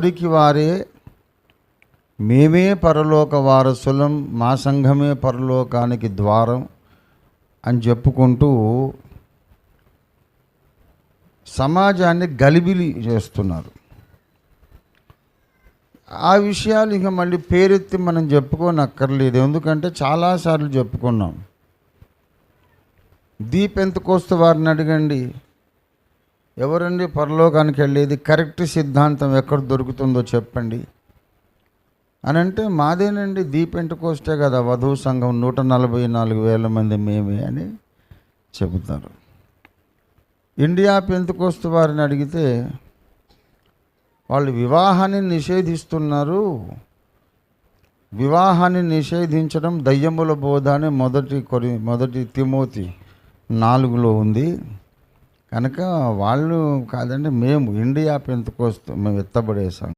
వారికి వారే మేమే పరలోక వారసులం మా సంఘమే పరలోకానికి ద్వారం అని చెప్పుకుంటూ సమాజాన్ని గలిబిలి చేస్తున్నారు. ఆ విషయాలు ఇక మళ్ళీ పేరెత్తి మనం చెప్పుకోనక్కర్లేదు. ఎందుకంటే చాలాసార్లు చెప్పుకున్నాం. దీపెంతకోస్తు వారిని అడగండి? ఎవరండి పరలోకానికి వెళ్ళేది కరెక్ట్ సిద్ధాంతం ఎక్కడ దొరుకుతుందో చెప్పండి. అని అంటే మాదేనండి దీపెంటకోస్తే కదా వధువు సంఘం నూట నలభై నాలుగు వేల మంది మేమే అని చెబుతారు. ఇండియా పెంతుకోస్తు వారిని అడిగితే వాళ్ళు వివాహాన్ని నిషేధిస్తున్నారు. వివాహాన్ని నిషేధించడం దయ్యముల బోధ అని మొదటి కొరి మొదటి తిమోతి నాలుగులో ఉంది. కనుక వాళ్ళు కాదండి మేము ఇండియా పెంతుకోస్తూ మేము ఎత్తబడేసాం